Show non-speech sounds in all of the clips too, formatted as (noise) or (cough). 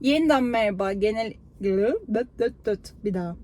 Yeniden merhaba genel bir daha.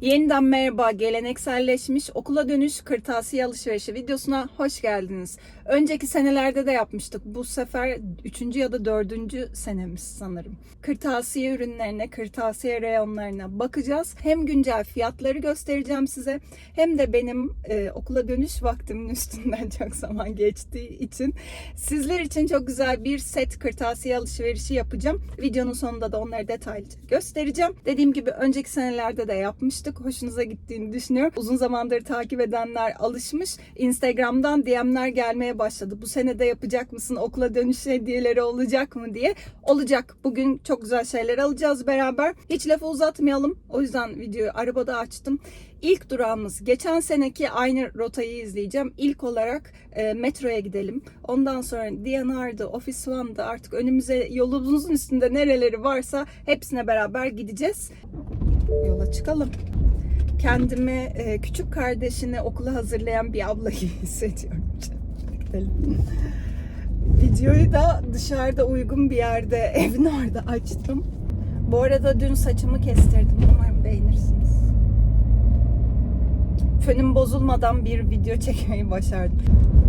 Yeniden merhaba gelenekselleşmiş okula dönüş kırtasiye alışverişi videosuna hoş geldiniz. Önceki senelerde de yapmıştık. Bu sefer 3. ya da 4. senemiz sanırım. Kırtasiye ürünlerine, kırtasiye reyonlarına bakacağız. Hem güncel fiyatları göstereceğim size hem de benim e, okula dönüş vaktimin üstünden (laughs) çok zaman geçtiği için sizler için çok güzel bir set kırtasiye alışverişi yapacağım. Videonun sonunda da onları detaylıca göstereceğim. Dediğim gibi önceki senelerde de yapmıştık. Hoşunuza gittiğini düşünüyorum. Uzun zamandır takip edenler alışmış. Instagram'dan DM'ler gelmeye başladı. Bu sene de yapacak mısın? Okula dönüş hediyeleri olacak mı diye. Olacak. Bugün çok güzel şeyler alacağız beraber. Hiç lafı uzatmayalım. O yüzden videoyu arabada açtım. İlk durağımız geçen seneki aynı rotayı izleyeceğim. İlk olarak e, metroya gidelim. Ondan sonra DNR'dı, Office One'dı artık önümüze yolumuzun üstünde nereleri varsa hepsine beraber gideceğiz. Yola çıkalım. Kendimi e, küçük kardeşini okula hazırlayan bir abla (laughs) hissediyorum. Videoyu da dışarıda uygun bir yerde evin orada açtım. Bu arada dün saçımı kestirdim. Umarım beğenirsiniz. Fönüm bozulmadan bir video çekmeyi başardım.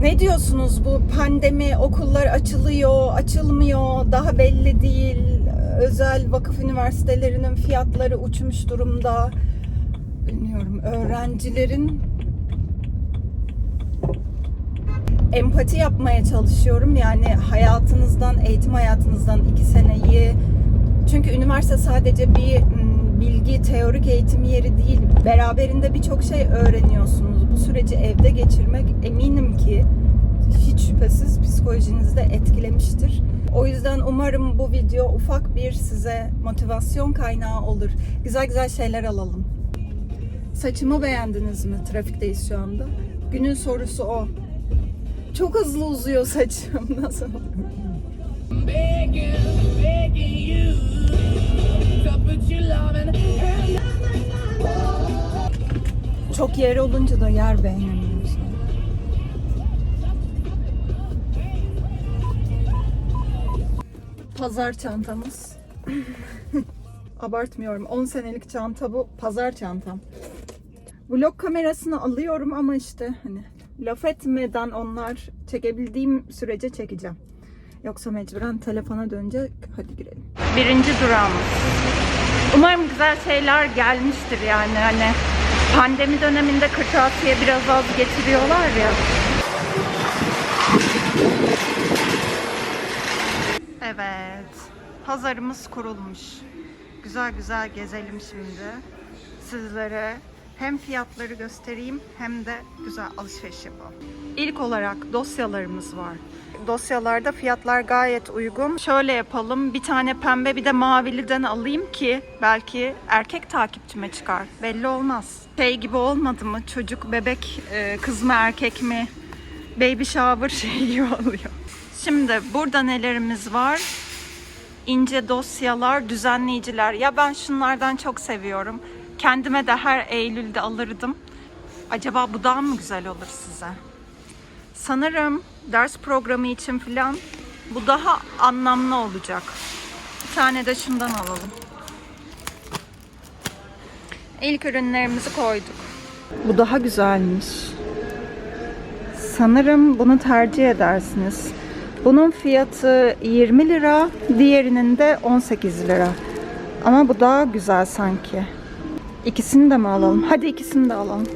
Ne diyorsunuz bu pandemi, okullar açılıyor, açılmıyor, daha belli değil. Özel vakıf üniversitelerinin fiyatları uçmuş durumda. Bilmiyorum, öğrencilerin empati yapmaya çalışıyorum. Yani hayatınızdan, eğitim hayatınızdan iki seneyi çünkü üniversite sadece bir bilgi, teorik eğitim yeri değil. Beraberinde birçok şey öğreniyorsunuz. Bu süreci evde geçirmek eminim ki hiç şüphesiz psikolojinizi de etkilemiştir. O yüzden umarım bu video ufak bir size motivasyon kaynağı olur. Güzel güzel şeyler alalım. Saçımı beğendiniz mi? Trafikteyiz şu anda. Günün sorusu o. Çok hızlı uzuyor saçım. (laughs) Nasıl? Çok yer olunca da yer beğenemiyoruz. Pazar çantamız. (laughs) Abartmıyorum. 10 senelik çanta bu. Pazar çantam. Vlog kamerasını alıyorum ama işte hani laf etmeden onlar çekebildiğim sürece çekeceğim. Yoksa mecburen telefona dönecek. Hadi girelim. Birinci durağımız. Umarım güzel şeyler gelmiştir yani hani pandemi döneminde kırtasiye biraz az getiriyorlar ya. Evet. Pazarımız kurulmuş. Güzel güzel gezelim şimdi. Sizlere hem fiyatları göstereyim hem de güzel alışveriş yapalım. İlk olarak dosyalarımız var. Dosyalarda fiyatlar gayet uygun. Şöyle yapalım. Bir tane pembe bir de maviliden alayım ki belki erkek takipçime çıkar. Belli olmaz. Şey gibi olmadı mı? Çocuk, bebek, e, kız mı erkek mi? Baby shower (laughs) şey gibi oluyor. Şimdi burada nelerimiz var? ince dosyalar, düzenleyiciler. Ya ben şunlardan çok seviyorum. Kendime de her Eylül'de alırdım. Acaba bu daha mı güzel olur size? Sanırım ders programı için filan bu daha anlamlı olacak. Bir tane de şundan alalım. İlk ürünlerimizi koyduk. Bu daha güzelmiş. Sanırım bunu tercih edersiniz. Bunun fiyatı 20 lira, diğerinin de 18 lira. Ama bu daha güzel sanki. İkisini de mi alalım? Hadi ikisini de alalım.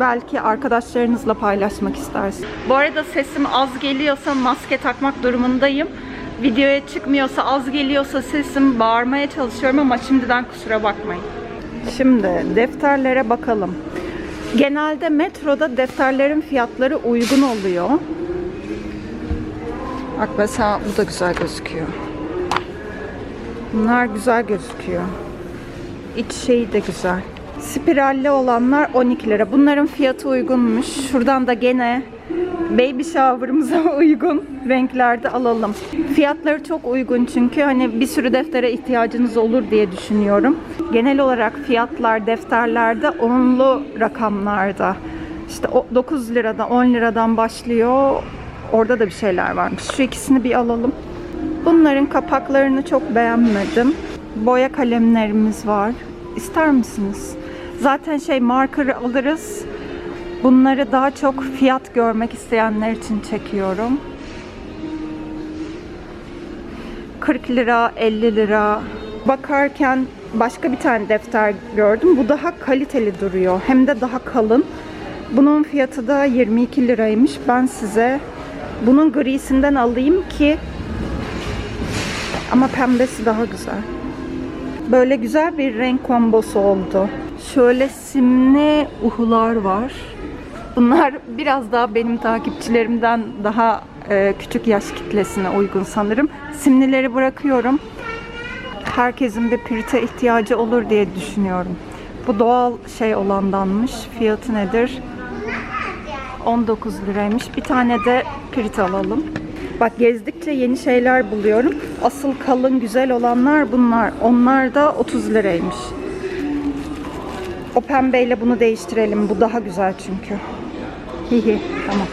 Belki arkadaşlarınızla paylaşmak istersin. Bu arada sesim az geliyorsa maske takmak durumundayım. Videoya çıkmıyorsa, az geliyorsa sesim bağırmaya çalışıyorum ama şimdiden kusura bakmayın. Şimdi defterlere bakalım. Genelde metroda defterlerin fiyatları uygun oluyor. Bak mesela bu da güzel gözüküyor. Bunlar güzel gözüküyor. İç şeyi de güzel. Spiralli olanlar 12 lira. Bunların fiyatı uygunmuş. Şuradan da gene baby shower'ımıza (laughs) uygun renklerde alalım. Fiyatları çok uygun çünkü hani bir sürü deftere ihtiyacınız olur diye düşünüyorum. Genel olarak fiyatlar defterlerde onlu rakamlarda. İşte o 9 lirada 10 liradan başlıyor. Orada da bir şeyler varmış. Şu ikisini bir alalım. Bunların kapaklarını çok beğenmedim. Boya kalemlerimiz var. İster misiniz? Zaten şey marker alırız. Bunları daha çok fiyat görmek isteyenler için çekiyorum. 40 lira, 50 lira. Bakarken başka bir tane defter gördüm. Bu daha kaliteli duruyor. Hem de daha kalın. Bunun fiyatı da 22 liraymış. Ben size bunun grisinden alayım ki ama pembesi daha güzel. Böyle güzel bir renk kombosu oldu. Şöyle simli uhular var. Bunlar biraz daha benim takipçilerimden daha e, küçük yaş kitlesine uygun sanırım. Simlileri bırakıyorum. Herkesin bir pirite ihtiyacı olur diye düşünüyorum. Bu doğal şey olandanmış. Fiyatı nedir? 19 liraymış. Bir tane de pirit alalım. Bak gezdikçe yeni şeyler buluyorum. Asıl kalın güzel olanlar bunlar. Onlar da 30 liraymış. O pembeyle bunu değiştirelim. Bu daha güzel çünkü. Hihi tamam.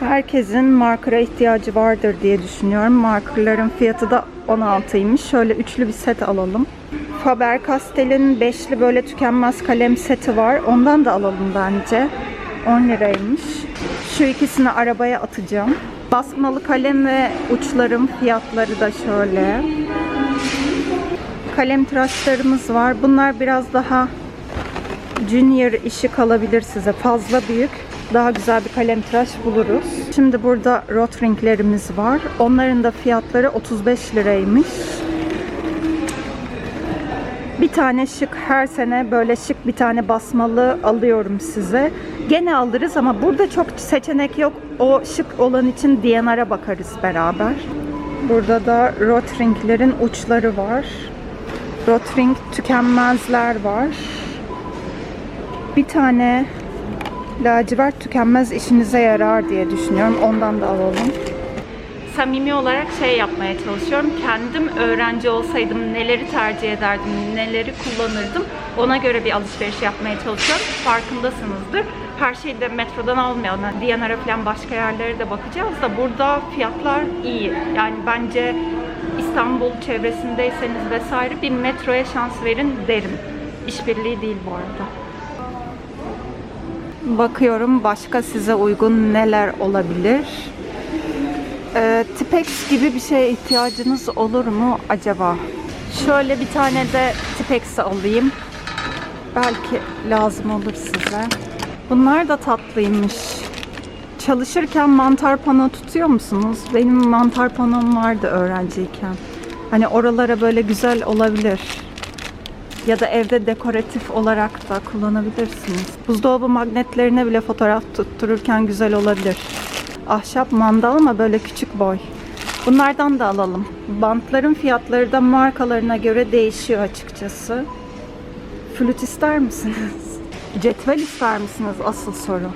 Herkesin markera ihtiyacı vardır diye düşünüyorum. Markerların fiyatı da 16'ymış. Şöyle üçlü bir set alalım. Faber-Castell'in beşli böyle tükenmez kalem seti var. Ondan da alalım bence. 10 liraymış. Şu ikisini arabaya atacağım. Basmalı kalem ve uçların fiyatları da şöyle. Kalem tıraşlarımız var. Bunlar biraz daha Junior işi kalabilir size. Fazla büyük. Daha güzel bir kalem tıraş buluruz. Şimdi burada Rotring'lerimiz var. Onların da fiyatları 35 liraymış. Bir tane şık her sene böyle şık bir tane basmalı alıyorum size. Gene alırız ama burada çok seçenek yok. O şık olan için DNR'a bakarız beraber. Burada da Rotring'lerin uçları var. Rotring tükenmezler var. Bir tane lacivert tükenmez işinize yarar diye düşünüyorum. Ondan da alalım. Samimi olarak şey yapmaya çalışıyorum. Kendim öğrenci olsaydım neleri tercih ederdim, neleri kullanırdım. Ona göre bir alışveriş yapmaya çalışıyorum. Farkındasınızdır. Her şeyi de metrodan almayalım. Yani Diyanara falan başka yerlere de bakacağız da burada fiyatlar iyi. Yani bence İstanbul çevresindeyseniz vesaire bir metroya şans verin derim. İşbirliği değil bu arada. Bakıyorum başka size uygun neler olabilir. Ee, Tipex gibi bir şeye ihtiyacınız olur mu acaba? Şöyle bir tane de Tipex alayım. Belki lazım olur size. Bunlar da tatlıymış. Çalışırken mantar pano tutuyor musunuz? Benim mantar panom vardı öğrenciyken. Hani oralara böyle güzel olabilir. Ya da evde dekoratif olarak da kullanabilirsiniz. Buzdolabı magnetlerine bile fotoğraf tuttururken güzel olabilir. Ahşap mandal ama böyle küçük boy. Bunlardan da alalım. Bantların fiyatları da markalarına göre değişiyor açıkçası. Flüt ister misiniz? (laughs) Cetvel ister misiniz? Asıl soru.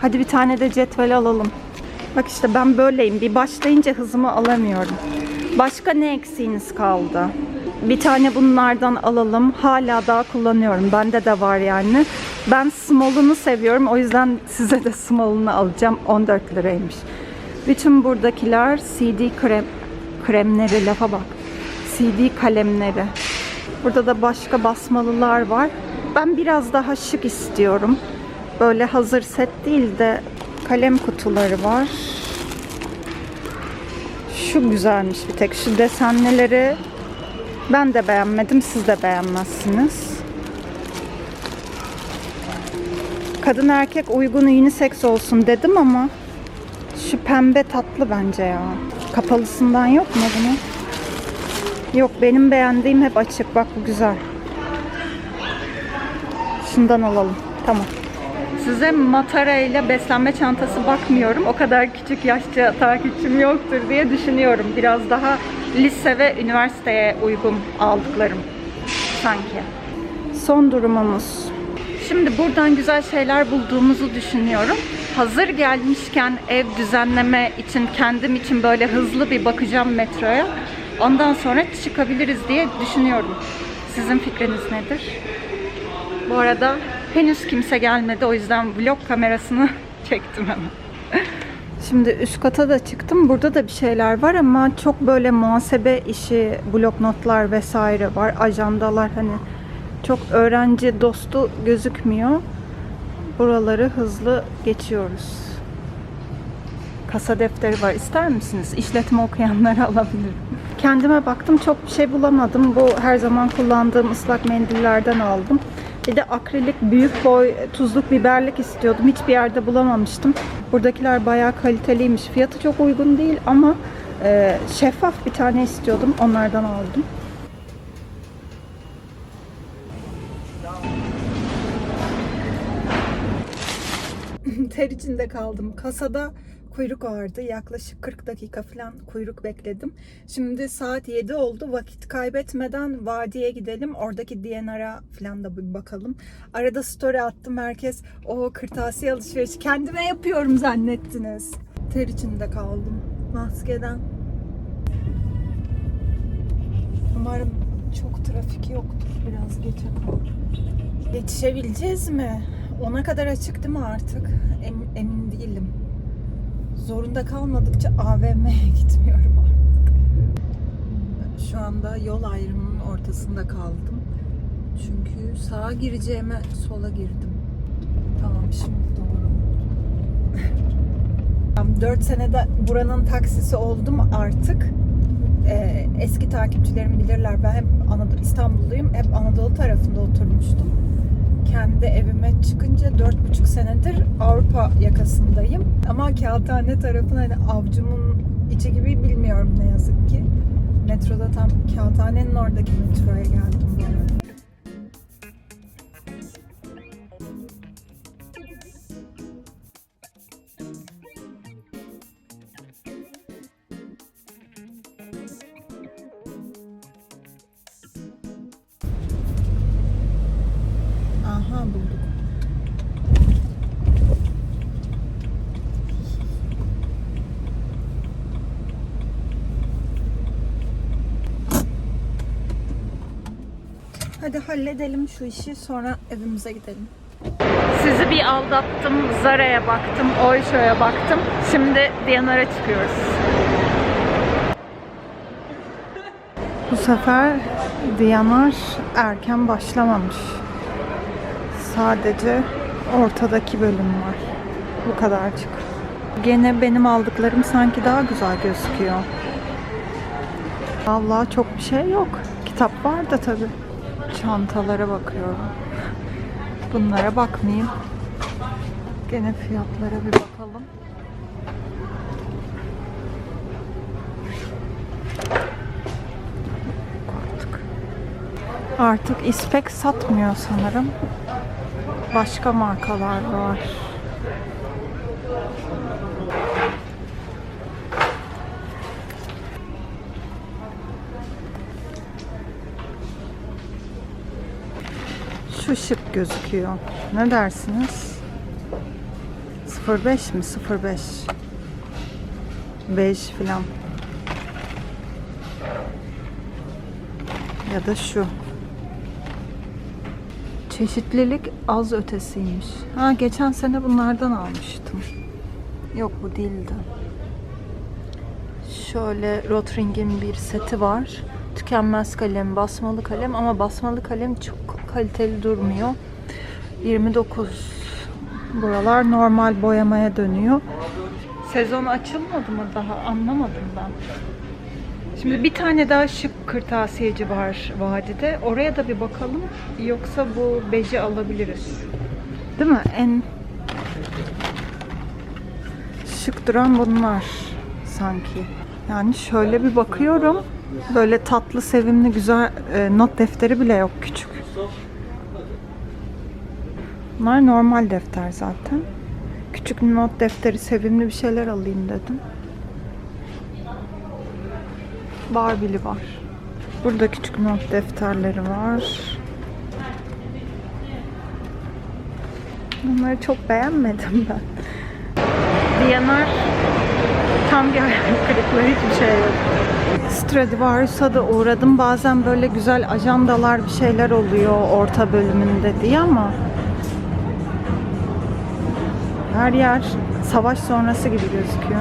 Hadi bir tane de cetvel alalım. Bak işte ben böyleyim. Bir başlayınca hızımı alamıyorum. Başka ne eksiğiniz kaldı? Bir tane bunlardan alalım. Hala daha kullanıyorum. Bende de var yani. Ben small'unu seviyorum. O yüzden size de small'unu alacağım. 14 liraymış. Bütün buradakiler CD krem kremleri lafa bak. CD kalemleri. Burada da başka basmalılar var. Ben biraz daha şık istiyorum. Böyle hazır set değil de kalem kutuları var. Şu güzelmiş bir tek. Şu desenlileri ben de beğenmedim. Siz de beğenmezsiniz. Kadın erkek uygun unisex olsun dedim ama şu pembe tatlı bence ya. Kapalısından yok mu bunun? Yok benim beğendiğim hep açık. Bak bu güzel. Şundan alalım. Tamam. Size matara ile beslenme çantası bakmıyorum. O kadar küçük yaşça takipçim yoktur diye düşünüyorum. Biraz daha lise ve üniversiteye uygun aldıklarım sanki. Son durumumuz. Şimdi buradan güzel şeyler bulduğumuzu düşünüyorum. Hazır gelmişken ev düzenleme için kendim için böyle hızlı bir bakacağım metroya. Ondan sonra çıkabiliriz diye düşünüyorum. Sizin fikriniz nedir? Bu arada henüz kimse gelmedi o yüzden vlog kamerasını (laughs) çektim hemen. Şimdi üst kata da çıktım. Burada da bir şeyler var ama çok böyle muhasebe işi, bloknotlar vesaire var. Ajandalar hani çok öğrenci dostu gözükmüyor. Buraları hızlı geçiyoruz. Kasa defteri var. İster misiniz? İşletme okuyanları (laughs) alabilirim. Kendime baktım çok bir şey bulamadım. Bu her zaman kullandığım ıslak mendillerden aldım. Bir de akrilik büyük boy tuzluk biberlik istiyordum. Hiçbir yerde bulamamıştım. Buradakiler bayağı kaliteliymiş. Fiyatı çok uygun değil ama e, şeffaf bir tane istiyordum. Onlardan aldım. (laughs) ter içinde kaldım. Kasada kuyruk vardı. Yaklaşık 40 dakika falan kuyruk bekledim. Şimdi saat 7 oldu. Vakit kaybetmeden vadiye gidelim. Oradaki DNR'a falan da bir bakalım. Arada story attım. Herkes o kırtasiye alışverişi kendime yapıyorum zannettiniz. Ter içinde kaldım. Maskeden. Umarım çok trafik yoktur. Biraz geçe kaldım. Yetişebileceğiz mi? Ona kadar açık değil mi artık? Emin. Zorunda kalmadıkça AVM'ye (laughs) gitmiyorum artık. Şu anda yol ayrımının ortasında kaldım. Çünkü sağa gireceğime sola girdim. Tamam şimdi doğru. (laughs) Tam 4 senede buranın taksisi oldum artık. Ee, eski takipçilerim bilirler. Ben hep Anadolu, İstanbulluyum. Hep Anadolu tarafında oturmuştum kendi evime çıkınca dört buçuk senedir Avrupa yakasındayım. Ama Kağıthane tarafını hani avcumun içi gibi bilmiyorum ne yazık ki. Metroda tam Kağıthane'nin oradaki metroya geldim bu Aha bulduk. Hadi halledelim şu işi sonra evimize gidelim. Sizi bir aldattım. Zara'ya baktım, Oysho'ya baktım. Şimdi Diyanar'a çıkıyoruz. Bu sefer Diyanar erken başlamamış. Sadece ortadaki bölüm var. Bu kadarcık. Gene benim aldıklarım sanki daha güzel gözüküyor. Vallahi çok bir şey yok. Kitap var da tabii. Çantalara bakıyorum. Bunlara bakmayayım. Gene fiyatlara bir bakalım. Artık ispek satmıyor sanırım. Başka markalar var. Şu şık gözüküyor. Ne dersiniz? 05 mi? 05. Bej filan. Ya da şu. Çeşitlilik az ötesiymiş. Ha geçen sene bunlardan almıştım. Yok bu değildi. Şöyle Rotring'in bir seti var. Tükenmez kalem, basmalı kalem ama basmalı kalem çok kaliteli durmuyor. 29 buralar normal boyamaya dönüyor. Sezon açılmadı mı daha anlamadım ben. Şimdi bir tane daha şık kırtasiyeci var vadide. Oraya da bir bakalım. Yoksa bu beji alabiliriz. Değil mi? En şık duran bunlar sanki. Yani şöyle bir bakıyorum. Böyle tatlı, sevimli, güzel e, not defteri bile yok küçük. Bunlar normal defter zaten. Küçük not defteri, sevimli bir şeyler alayım dedim. Barbie'li var. Burada küçük not defterleri var. Bunları çok beğenmedim ben. Diyanar tam bir hayal kırıklığı hiçbir şey yok. Stradivarius'a da uğradım. Bazen böyle güzel ajandalar bir şeyler oluyor orta bölümünde diye ama her yer Savaş sonrası gibi gözüküyor.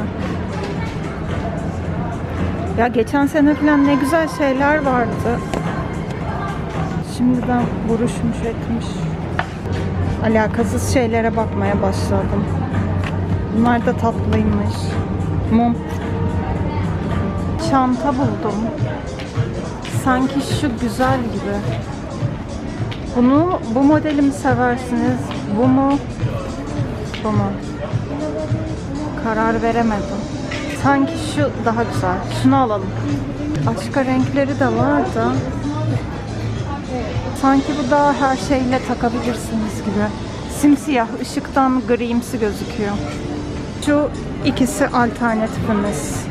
Ya geçen sene falan ne güzel şeyler vardı. Şimdiden buruşmuş etmiş. Alakasız şeylere bakmaya başladım. Bunlar da tatlıymış. Mum. Çanta buldum. Sanki şu güzel gibi. Bunu bu modeli mi seversiniz? Bu mu? Bu mu? Karar veremedim. Sanki şu daha güzel. Şunu alalım. Başka renkleri de var da. Sanki bu daha her şeyle takabilirsiniz gibi. Simsiyah, ışıktan grimsi gözüküyor. Şu ikisi alternatifimiz.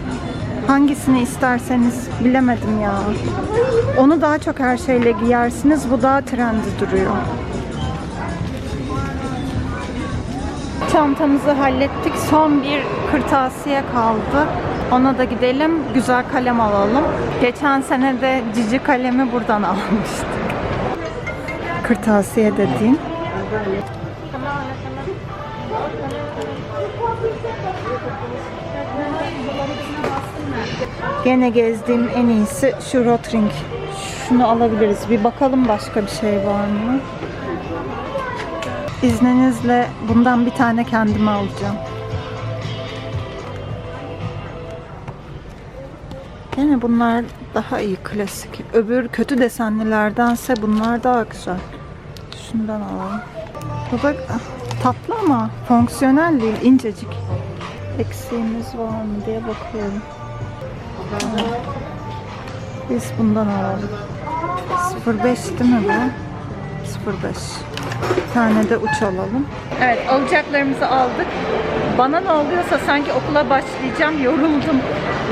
Hangisini isterseniz bilemedim ya. Onu daha çok her şeyle giyersiniz. Bu daha trendi duruyor. Çantamızı hallettik. Son bir kırtasiye kaldı. Ona da gidelim. Güzel kalem alalım. Geçen sene de cici kalemi buradan (laughs) almıştık. Kırtasiye dediğim. Gene gezdiğim en iyisi şu Rotring. Şunu alabiliriz. Bir bakalım başka bir şey var mı? İzninizle bundan bir tane kendime alacağım. Gene bunlar daha iyi klasik. Öbür kötü desenlilerdense bunlar daha güzel. Şundan alalım. Bu da ah, tatlı ama fonksiyonel değil, incecik. Eksiğimiz var mı diye bakıyorum. Biz bundan alalım. 05 değil mi bu? 05. Bir tane de uç alalım. Evet alacaklarımızı aldık. Bana ne oluyorsa sanki okula başlayacağım. Yoruldum.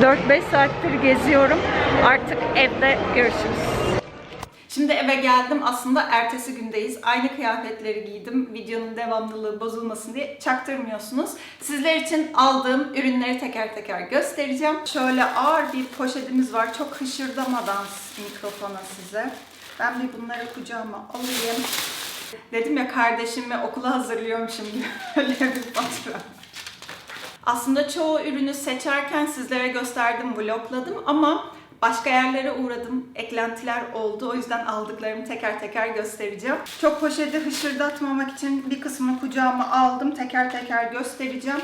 4-5 saattir geziyorum. Artık evde görüşürüz. Şimdi eve geldim. Aslında ertesi gündeyiz. Aynı kıyafetleri giydim. Videonun devamlılığı bozulmasın diye çaktırmıyorsunuz. Sizler için aldığım ürünleri teker teker göstereceğim. Şöyle ağır bir poşetimiz var. Çok hışırdamadan mikrofona size. Ben bir bunları kucağıma alayım. Dedim ya kardeşimi okula hazırlıyormuşum gibi (laughs) öyle bir fatura. Aslında çoğu ürünü seçerken sizlere gösterdim, vlogladım ama başka yerlere uğradım, eklentiler oldu. O yüzden aldıklarımı teker teker göstereceğim. Çok poşeti hışırdatmamak için bir kısmını kucağıma aldım. Teker teker göstereceğim.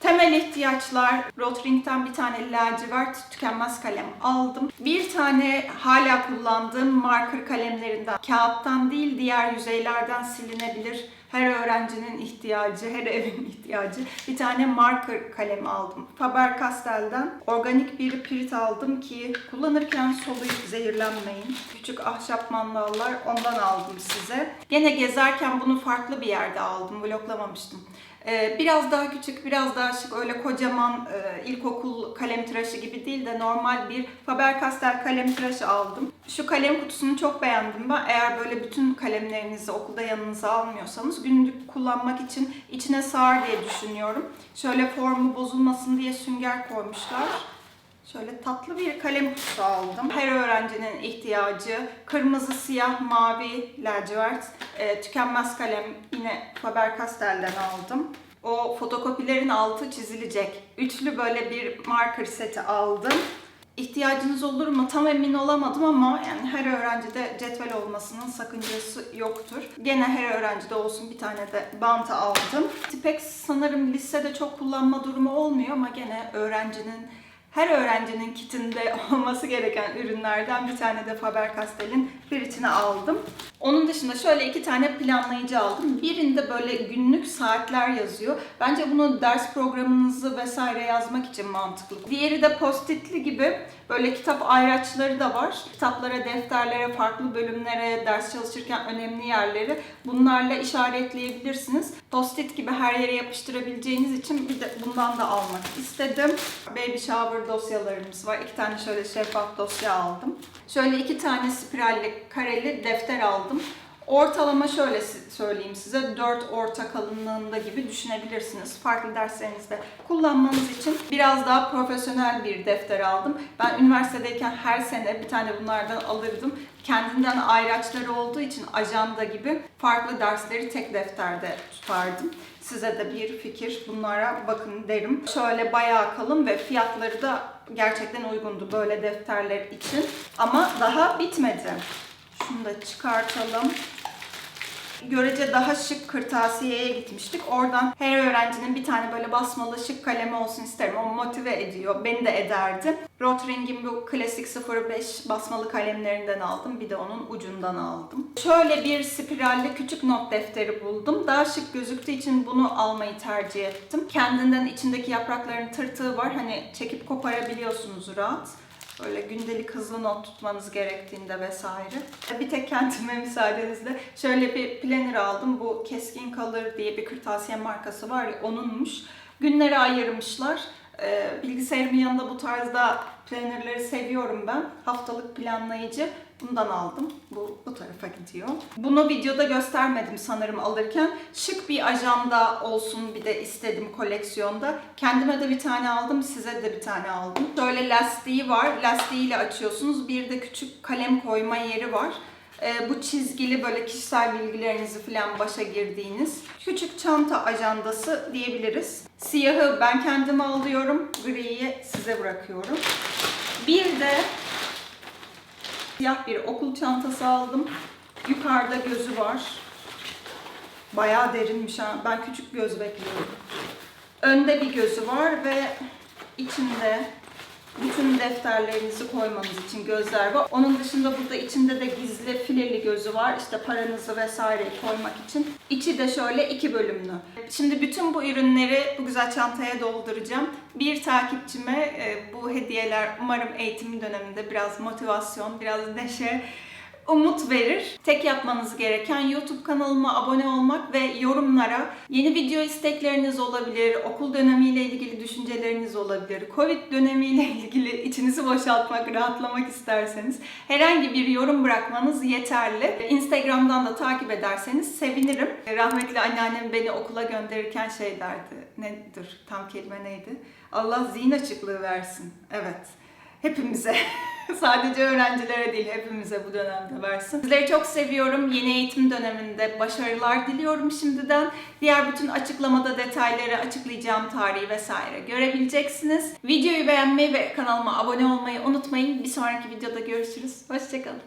Temel ihtiyaçlar, Rotring'den bir tane lacivert tükenmez kalem aldım. Bir tane hala kullandığım marker kalemlerinden, kağıttan değil diğer yüzeylerden silinebilir. Her öğrencinin ihtiyacı, her evin (laughs) ihtiyacı. Bir tane marker kalemi aldım. Faber-Castell'den organik bir pirit aldım ki kullanırken soluyup zehirlenmeyin. Küçük ahşap mandallar ondan aldım size. Gene gezerken bunu farklı bir yerde aldım. Vloglamamıştım. Ee, biraz daha küçük, biraz daha şık, öyle kocaman e, ilkokul kalem tıraşı gibi değil de normal bir Faber-Castell kalem tıraşı aldım. Şu kalem kutusunu çok beğendim ben. Eğer böyle bütün kalemlerinizi okulda yanınıza almıyorsanız günlük kullanmak için içine sığar diye düşünüyorum. Şöyle formu bozulmasın diye sünger koymuşlar. Şöyle tatlı bir kalem kutusu aldım. Her öğrencinin ihtiyacı kırmızı, siyah, mavi, lacivert, e, tükenmez kalem yine Faber-Castell'den aldım. O fotokopilerin altı çizilecek. Üçlü böyle bir marker seti aldım. İhtiyacınız olur mu tam emin olamadım ama yani her öğrencide cetvel olmasının sakıncası yoktur. Gene her öğrencide olsun bir tane de bant aldım. Tipex sanırım lisede çok kullanma durumu olmuyor ama gene öğrencinin her öğrencinin kitinde (laughs) olması gereken ürünlerden bir tane de Faber-Castell'in Pirit'ini aldım. Onun dışında şöyle iki tane planlayıcı aldım. Birinde böyle günlük saatler yazıyor. Bence bunu ders programınızı vesaire yazmak için mantıklı. Diğeri de postitli gibi böyle kitap ayraçları da var. Kitaplara, defterlere, farklı bölümlere, ders çalışırken önemli yerleri bunlarla işaretleyebilirsiniz. Post-it gibi her yere yapıştırabileceğiniz için bir de bundan da almak istedim. Baby shower dosyalarımız var. İki tane şöyle şeffaf dosya aldım. Şöyle iki tane spiralli, kareli defter aldım. Ortalama şöyle söyleyeyim size 4 orta kalınlığında gibi düşünebilirsiniz. Farklı derslerinizde kullanmanız için biraz daha profesyonel bir defter aldım. Ben üniversitedeyken her sene bir tane bunlardan alırdım. kendinden ayraçları olduğu için ajanda gibi farklı dersleri tek defterde tutardım. Size de bir fikir bunlara bakın derim. Şöyle bayağı kalın ve fiyatları da gerçekten uygundu böyle defterler için. Ama daha bitmedi. Şunu da çıkartalım görece daha şık kırtasiyeye gitmiştik. Oradan her öğrencinin bir tane böyle basmalı şık kalemi olsun isterim. O motive ediyor. Beni de ederdi. Rotring'in bu klasik 05 basmalı kalemlerinden aldım. Bir de onun ucundan aldım. Şöyle bir spiralli küçük not defteri buldum. Daha şık gözüktüğü için bunu almayı tercih ettim. Kendinden içindeki yaprakların tırtığı var. Hani çekip koparabiliyorsunuz rahat. Böyle gündelik hızlı not tutmanız gerektiğinde vesaire. Bir tek kendime (laughs) müsaadenizle şöyle bir planner aldım. Bu Keskin Kalır diye bir kırtasiye markası var ya onunmuş. Günlere ayırmışlar. Ee, bilgisayarımın yanında bu tarzda plannerları seviyorum ben. Haftalık planlayıcı. Bundan aldım. Bu, bu tarafa gidiyor. Bunu videoda göstermedim sanırım alırken. Şık bir ajanda olsun bir de istedim koleksiyonda. Kendime de bir tane aldım, size de bir tane aldım. Şöyle lastiği var. Lastiğiyle açıyorsunuz. Bir de küçük kalem koyma yeri var. Ee, bu çizgili böyle kişisel bilgilerinizi falan başa girdiğiniz küçük çanta ajandası diyebiliriz. Siyahı ben kendime alıyorum, griyi size bırakıyorum. Bir de siyah bir okul çantası aldım. Yukarıda gözü var. Bayağı derinmiş ha. Ben küçük göz bekliyorum. Önde bir gözü var ve içinde bütün defterlerinizi koymanız için gözler var. Onun dışında burada içinde de gizli fileli gözü var. İşte paranızı vesaire koymak için. İçi de şöyle iki bölümlü. Şimdi bütün bu ürünleri bu güzel çantaya dolduracağım. Bir takipçime e, bu hediyeler umarım eğitim döneminde biraz motivasyon, biraz neşe, umut verir. Tek yapmanız gereken YouTube kanalıma abone olmak ve yorumlara yeni video istekleriniz olabilir, okul dönemiyle ilgili düşünceleriniz olabilir, Covid dönemiyle (laughs) ilgili içinizi boşaltmak, rahatlamak isterseniz herhangi bir yorum bırakmanız yeterli. Instagram'dan da takip ederseniz sevinirim. Rahmetli anneannem beni okula gönderirken şey derdi. Nedir? Tam kelime neydi? Allah zihin açıklığı versin. Evet hepimize (laughs) Sadece öğrencilere değil, hepimize bu dönemde versin. Sizleri çok seviyorum. Yeni eğitim döneminde başarılar diliyorum şimdiden. Diğer bütün açıklamada detayları, açıklayacağım tarihi vesaire görebileceksiniz. Videoyu beğenmeyi ve kanalıma abone olmayı unutmayın. Bir sonraki videoda görüşürüz. Hoşçakalın.